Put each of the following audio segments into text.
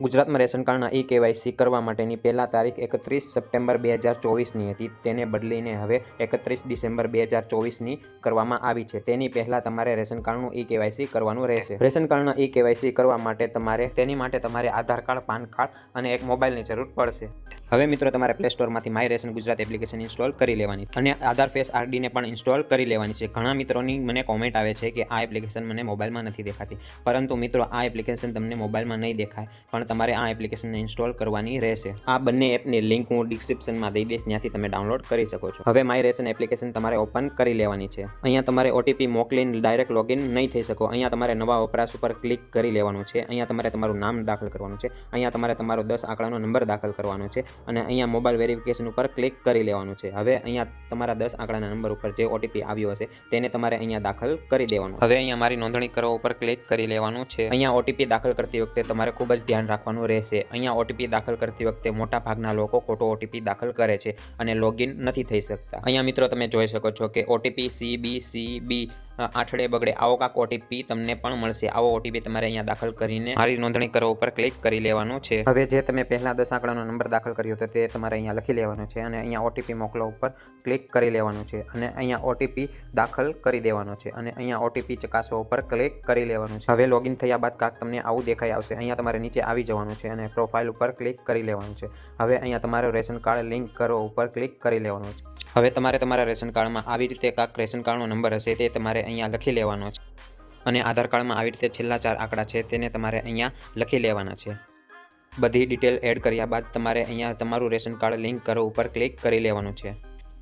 ગુજરાતમાં રેશન કાર્ડના e KYC કરવા માટેની પહેલા તારીખ એકત્રીસ સપ્ટેમ્બર બે હજાર ચોવીસની હતી. તેને બદલીને હવે એકત્રીસ ડિસેમ્બર બે હજાર ચોવીસની કરવામાં આવી છે. તેની પહેલાં તમારે રેશન કાર્ડનું ઈ કેવાયસી કરવાનું રહેશે. રેશન કાર્ડના ઈ કેવાયસી કરવા માટે તમારે, તેની માટે તમારે આધાર કાર્ડ, પાન કાર્ડ અને એક મોબાઈલની જરૂર પડશે. હવે મિત્રો તમારે play સ્ટોરમાંથી my ration Gujarat application install કરી લેવાની. અને આધાર ફેસ આરડીને પણ ઇન્સ્ટોલ કરી લેવાની છે. ઘણા મિત્રોની મને કોમેન્ટ આવે છે કે આ એપ્લિકેશન મને મોબાઈલમાં નથી દેખાતી. પરંતુ મિત્રો, આ એપ્લિકેશન તમને મોબાઈલમાં નહીં દેખાય, પણ તમારે આ એપ્લિકેશનને ઇન્સ્ટોલ કરવાની રહેશે. આ બંને એપની લિંક હું ડિસ્ક્રિપ્શનમાં દઈ દઈશ, ત્યાંથી તમે ડાઉનલોડ કરી શકો છો. હવે માય રેશન એપ્લિકેશન તમારે ઓપન કરી લેવાની છે. અહીંયા તમારે ઓટીપી મોકલીને ડાયરેક્ટ લોગિન નહીં થઈ શકો. અહીંયા તમારે નવા વપરાશ ઉપર ક્લિક કરી લેવાનું છે. અહીંયા તમારે તમારું નામ દાખલ કરવાનું છે. અહીંયા તમારે તમારો દસ આંકડાનો નંબર દાખલ કરવાનો છે. અને અહીંયા મોબાઈલ વેરિફિકેશન ઉપર ક્લિક કરી લેવાનું છે. હવે અહીંયા તમારા દસ આંકડાના નંબર ઉપર જે ઓટીપી આવ્યો હશે, તેને તમારે અહીંયા દાખલ કરી દેવાનું. હવે અહીંયા મારી નોંધણી કરવા ઉપર ક્લિક કરી લેવાનું છે. અહીંયા ઓટીપી દાખલ કરતી વખતે તમારે ખૂબ જ ધ્યાન રાખવાનું રહેશે. અહીંયા ઓટીપી દાખલ કરતી વખતે મોટા ભાગના લોકો ખોટો ઓટીપી દાખલ કરે છે અને લોગિન નથી થઈ શકતા. અહીંયા મિત્રો તમે જોઈ શકો છો કે OTP C B C B આઠડે બગડે. આવો કાંક ઓટીપી તમને પણ મળશે. આવો ઓટીપી તમારે અહીંયા દાખલ કરીને મારી નોંધણી કરવા ઉપર ક્લિક કરી લેવાનું છે. હવે જે તમે પહેલાં દસ આંકડાનો નંબર દાખલ કર્યો હતો તે તમારે અહીંયા લખી લેવાનો છે અને અહીંયા ઓટીપી મોકલવા ઉપર ક્લિક કરી લેવાનું છે અને અહીંયા ઓટીપી દાખલ કરી દેવાનો છે અને અહીંયા ઓટીપી ચકાસવા ઉપર ક્લિક કરી લેવાનું છે. હવે લોગિન થયા બાદ કાંક તમને આવું દેખાઈ આવશે. અહીંયા તમારે નીચે આવી જવાનું છે અને પ્રોફાઇલ ઉપર ક્લિક કરી લેવાનું છે. હવે અહીંયા તમારો રેશન કાર્ડ લિંક કરો ઉપર ક્લિક કરી લેવાનું છે. હવે તમારે તમારા રેશન કાર્ડમાં આવી રીતે કાંક રેશન કાર્ડનો નંબર હશે તે તમારે અહીંયા લખી લેવાનો છે. અને આધાર કાર્ડમાં આવી રીતે છેલ્લા ચાર આંકડા છે તેને તમારે અહીંયા લખી લેવાના છે. બધી ડિટેલ એડ કર્યા બાદ તમારે અહીંયા તમારું રેશન કાર્ડ લિંક કરો ઉપર ક્લિક કરી લેવાનું છે.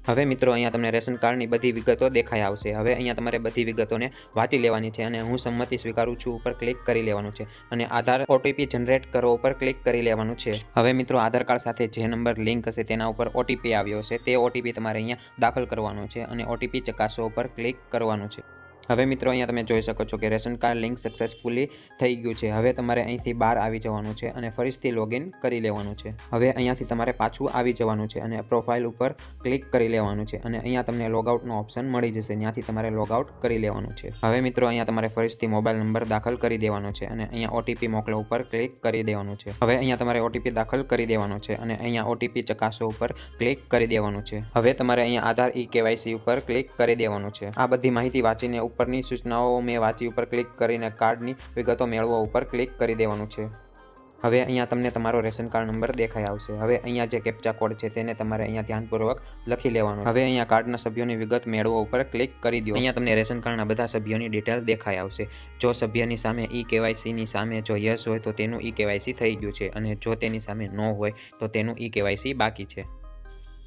હવે મિત્રો, અહીંયા તમને રેશન કાર્ડની બધી વિગતો દેખાઈ આવશે. હવે અહીંયા તમારે બધી વિગતોને વાંચી લેવાની છે અને હું સંમતિ સ્વીકારું છું, ઉપર ક્લિક કરી લેવાનું છે. અને આધાર ઓટીપી જનરેટ કરો, ઉપર ક્લિક કરી લેવાનું છે. હવે મિત્રો, આધાર કાર્ડ સાથે જે નંબર લિંક હશે તેના ઉપર ઓટીપી આવ્યો હશે. તે ઓટીપી તમારે અહીંયા દાખલ કરવાનો છે અને ઓટીપી ચકાસો ઉપર ક્લિક કરવાનું છે. હવે મિત્રો, અહીંયા તમે જોઈ શકો છો કે રેશન કાર્ડ લિંક સક્સેસફુલી થઈ ગયું છે. હવે તમારે અહીંથી બહાર આવી જવાનું છે અને ફરીથી લોગિન કરી લેવાનું છે. હવે અહીંયાથી તમારે પાછું આવી જવાનું છે અને પ્રોફાઇલ ઉપર ક્લિક કરી લેવાનું છે અને અહીંયા તમને લોગઆઉટનો ઓપ્શન મળી જશે. ત્યાંથી તમારે લોગઆઉટ કરી લેવાનું છે. હવે મિત્રો, અહીંયા તમારે ફરીથી મોબાઈલ નંબર દાખલ કરી દેવાનો છે અને અહીંયા ઓટીપી મોકલો ઉપર ક્લિક કરી દેવાનું છે. હવે અહીંયા તમારે ઓટીપી દાખલ કરી દેવાનો છે અને અહીંયા ઓટીપી ચકાસો ઉપર ક્લિક કરી દેવાનું છે. હવે તમારે અહીંયા આધાર ઈ કેવાયસી ઉપર ક્લિક કરી દેવાનું છે. આ બધી માહિતી વાંચીને ઉપરની સૂચનાઓ મેં વાંચી ઉપર ક્લિક કરીને કાર્ડની વિગતો મેળવવા ઉપર ક્લિક કરી દેવાનું છે. હવે અહીંયા તમને તમારો રેશન કાર્ડ નંબર દેખાઈ આવશે. હવે અહીંયા જે કેપ્ચા કોડ છે તેને તમારે અહીંયા ધ્યાનપૂર્વક લખી લેવાનો. હવે અહીંયા કાર્ડના સભ્યોની વિગત મેળવવા ઉપર ક્લિક કરી દો. અહીંયા તમને રેશન કાર્ડના બધા સભ્યોની ડિટેલ દેખાઈ આવશે. જો સભ્યની સામે ઈ કેવાયસીની સામે જો યસ હોય તો તેનું ઈ કેવાયસી થઈ ગયું છે અને જો તેની સામે નો હોય તો તેનું ઈ કેવાયસી બાકી છે.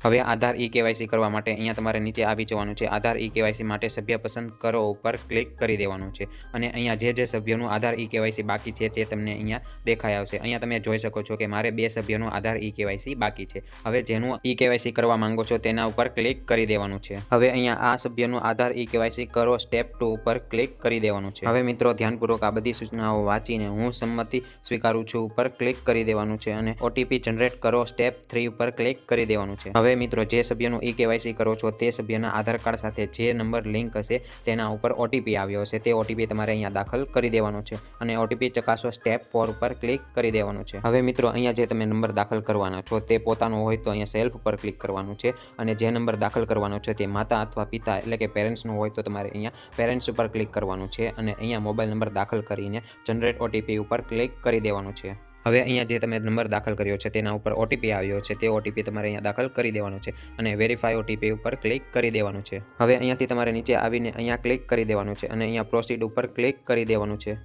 હવે આધાર ઈ કેવાયસી કરવા માટે અહીંયા તમારે નીચે આવી જવાનું છે. આધાર ઈ કેવાયસી માટે સભ્ય પસંદ કરો ઉપર ક્લિક કરી દેવાનું છે. અને અહીંયા જે જે સભ્યોનું આધાર ઈ કેવાયસી બાકી છે તે તમને અહીંયા દેખાઈ આવશે. અહીંયા તમે જોઈ શકો છો કે મારે બે સભ્યોનું આધાર ઈ કેવાયસી બાકી છે. હવે જેનું ઈ કેવાયસી કરવા માંગો છો તેના ઉપર ક્લિક કરી દેવાનું છે. હવે અહીંયા આ સભ્યનું આધાર ઈ કેવાયસી કરો સ્ટેપ ટુ ઉપર ક્લિક કરી દેવાનું છે. હવે મિત્રો ધ્યાનપૂર્વક આ બધી સૂચનાઓ વાંચીને હું સંમતિ સ્વીકારું છું. ઉપર ક્લિક કરી દેવાનું છે અને ઓટીપી જનરેટ કરો. સ્ટેપ થ્રી ઉપર ક્લિક કરી દેવાનું છે. હવે મિત્રો, જે સભ્યનું ઈ કેવાયસી કરો છો તે સભ્યના આધાર કાર્ડ સાથે જે નંબર લિંક હશે તેના ઉપર ઓટીપી આવ્યો હશે. તે ઓટીપી તમારે અહીંયા દાખલ કરી દેવાનો છે અને ઓટીપી ચકાસો સ્ટેપ ફોર ઉપર ક્લિક કરી દેવાનું છે. હવે મિત્રો, અહીંયા જે તમે નંબર દાખલ કરવાના છો તે પોતાનો હોય તો અહીંયા સેલ્ફ ઉપર ક્લિક કરવાનું છે અને જે નંબર દાખલ કરવાનો છે તે માતા અથવા પિતા એટલે કે પેરેન્ટ્સનો હોય તો તમારે અહીંયા પેરેન્ટ્સ ઉપર ક્લિક કરવાનું છે અને અહીંયા મોબાઈલ નંબર દાખલ કરીને જનરેટ ઓટીપી ઉપર ક્લિક કરી દેવાનું છે. હવે અહીંયા જે તમે નંબર દાખલ કર્યો છે, તેના ઉપર ઓટીપી આવ્યો છે, તે ઓટીપી તમારે અહીંયા દાખલ કરી દેવાનો છે અને વેરીફાઈ ઓટીપી ઉપર ક્લિક કરી દેવાનું છે. હવે અહીંયાથી તમારે નીચે આવીને અહીંયા ક્લિક કરી દેવાનું છે અને અહીંયા પ્રોસીડ ઉપર ક્લિક કરી દેવાનું છે.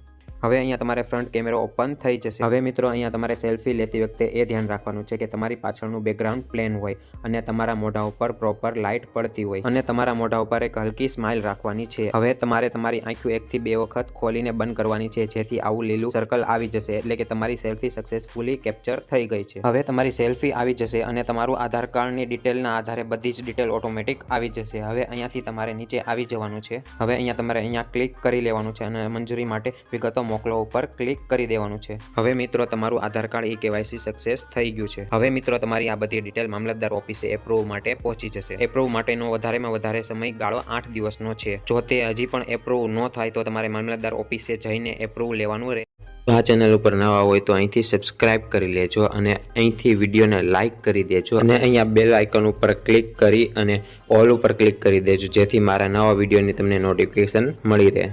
હવે અહીંયા તમારે ફ્રન્ટ કેમેરો ઓપન થઈ જશે. હવે મિત્રો, અહીંયા તમારે સેલ્ફી લેતી વખતે એ ધ્યાન રાખવાનું છે કે તમારી પાછળનું બેકગ્રાઉન્ડ પ્લેન હોય અને તમારા મોઢા ઉપર પ્રોપર લાઇટ પડતી હોય અને તમારા મોઢા ઉપર એક હલકી સ્માઇલ રાખવાની છે. હવે તમારે તમારી આંખો એકથી બે વખત ખોલીને બંધ કરવાની છે, જેથી આવું લીલું સર્કલ આવી જશે એટલે કે તમારી સેલ્ફી સક્સેસફુલી કેપ્ચર થઈ ગઈ છે. હવે તમારી સેલ્ફી આવી જશે અને તમારું આધાર કાર્ડની ડિટેલના આધારે બધી જ ડિટેલ ઓટોમેટિક આવી જશે. હવે અહીંયાથી તમારે નીચે આવી જવાનું છે. હવે અહીંયા તમારે અહીંયા ક્લિક કરી લેવાનું છે અને મંજૂરી માટે વિગતો મોકલો ઉપર ક્લિક કરી દેવાનું છે. હવે મિત્રો, તમારું Aadhaar card e KYC success થઈ ગયું છે. હવે મિત્રો, તમારી આ બધી ડિટેલ મામલતદાર ઓફિસે એપ્રુવ માટે પહોંચી જશે. એપ્રુવ માટેનો વધારેમાં વધારે સમયગાળો આઠ દિવસનો છે. જો તે હજી પણ એપ્રુવ ન થાય, તો તમારે મામલતદાર ઓફિસે જઈને એપ્રુવ લેવાનું રહે આ ચેનલ ઉપર નવા હોય, તો અહીંથી સબસ્ક્રાઇબ કરી લેજો અને અહીંથી વિડીયોને લાઇક કરી દેજો અને અહીંયા બેલ આઇકન ઉપર ક્લિક કરી અને ઓલ ઉપર ક્લિક કરી દેજો, જેથી મારા નવા વિડીયોની તમને નોટિફિકેશન મળી રહે.